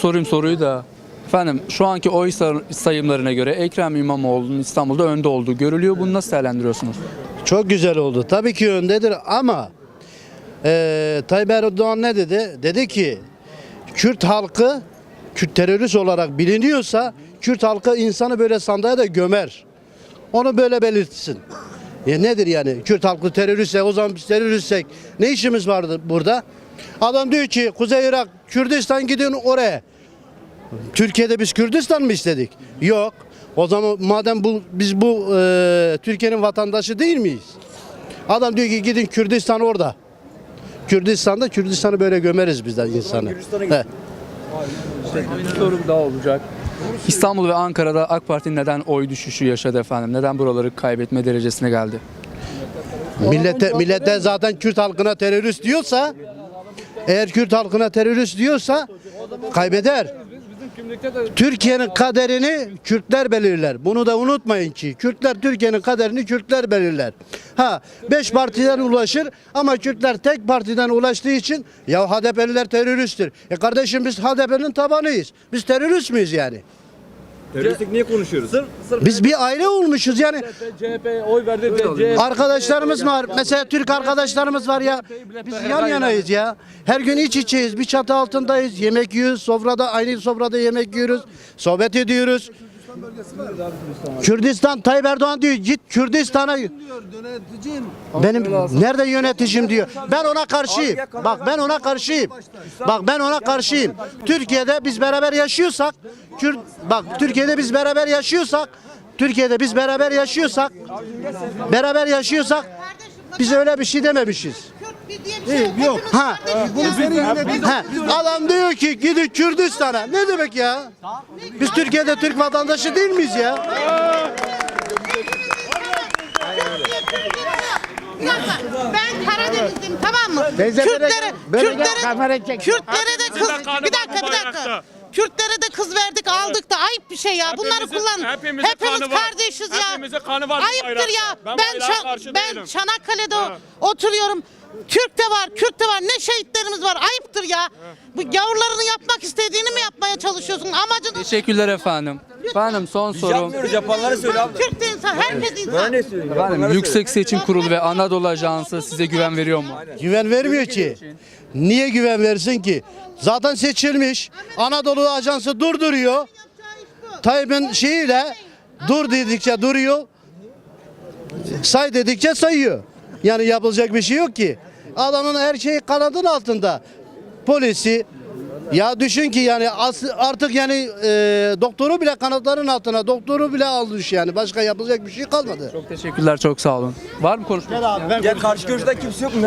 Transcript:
sorayım soruyu da. Efendim şu anki oy say- sayımlarına göre Ekrem İmamoğlu'nun İstanbul'da önde olduğu görülüyor. Bunu nasıl değerlendiriyorsunuz? Çok güzel oldu. Tabii ki öndedir ama eee Tayyip Erdoğan ne dedi? Dedi ki Kürt halkı Kürt terörist olarak biliniyorsa Kürt halkı insanı böyle sandığa da gömer. Onu böyle belirtsin. Ya nedir yani? Kürt halkı teröristse o zaman biz teröristsek ne işimiz vardı burada? Adam diyor ki Kuzey Irak, Kürdistan gidin oraya. Türkiye'de biz Kürdistan mı istedik? Yok. O zaman madem bu biz bu e, Türkiye'nin vatandaşı değil miyiz? Adam diyor ki gidin Kürdistan orada. Kürdistan'da Kürdistan'ı böyle gömeriz bizden insanı. He. Bir sorum daha olacak. İstanbul ve Ankara'da AK Parti neden oy düşüşü yaşadı efendim? Neden buraları kaybetme derecesine geldi? Millete, millete zaten Kürt halkına terörist diyorsa eğer Kürt halkına terörist diyorsa kaybeder. Türkiye'nin kaderini Kürtler belirler. Bunu da unutmayın ki Kürtler Türkiye'nin kaderini Kürtler belirler. Ha beş partiden ulaşır ama Kürtler tek partiden ulaştığı için ya HDP'liler teröristtir. E kardeşim biz HDP'nin tabanıyız. Biz terörist miyiz yani? Teröristlik niye konuşuyoruz? Biz bir aile olmuşuz yani. CHP oy verdi de Arkadaşlarımız var. Mesela Türk arkadaşlarımız var ya. Biz yan yanayız ya. Her gün iç içeyiz. Bir çatı altındayız. Yemek yiyoruz. Sofrada aynı sofrada yemek yiyoruz. Sohbet ediyoruz. Kürdistan Tayyip Erdoğan diyor git Kürdistan'a benim nerede yöneticim diyor. Ben ona karşıyım. Bak ben ona karşıyım. Bak ben ona karşıyım. Türkiye'de biz beraber yaşıyorsak Kürt bak Türkiye'de biz beraber yaşıyorsak Türkiye'de biz beraber yaşıyorsak beraber yaşıyorsak biz öyle bir şey dememişiz. Yok. Ha. Ha. Adam diyor ki gidin Kürdistan'a. Ne demek ya? Biz Türkiye'de Türk vatandaşı değil miyiz ya? Ben Karadenizliyim tamam mı? Teyze Kürtlere, gel, böyle gel, Kürtlere, çek. Kürtlere de kız, bir dakika bir dakika. Kürtlere de kız verdik aldık da ayıp bir şey ya. Bunları Hepimizin- kullan. hepimizin Hepimiz kanı var. kardeşiz ya. Hepimizin kanı var bu Ayıptır bayrakta. ya. Ben Ben bayrağa Çan- karşı ben değilim. Çanakkale'de Ha. oturuyorum. Türk de var, Kürt de var. Ne şehitlerimiz var. Ayıptır ya. Bu gavurlarını yapmak istediğini mi yapmaya çalışıyorsun? Amacın Teşekkürler efendim. Efendim son sorum. Yapmıyoruz yapanları söyle abi. Türk de insan, herkes insan. Bana ne söylüyorsun? Efendim Yüksek Seçim Kurulu ve Anadolu Ajansı size güven veriyor mu? Güven vermiyor ki. Niye güven versin ki? Zaten seçilmiş. Anadolu Ajansı durduruyor. Tayyip'in şeyiyle dur dedikçe duruyor. Say dedikçe sayıyor. Yani yapılacak bir şey yok ki. Adamın her şeyi kanadın altında. Polisi ya düşün ki yani artık yani e, doktoru bile kanatların altına doktoru bile almış yani başka yapılacak bir şey kalmadı. Çok teşekkürler çok sağ olun. Var mı konuşmak isteyen? söyle. Gel karşı görüşten kimse yok mu?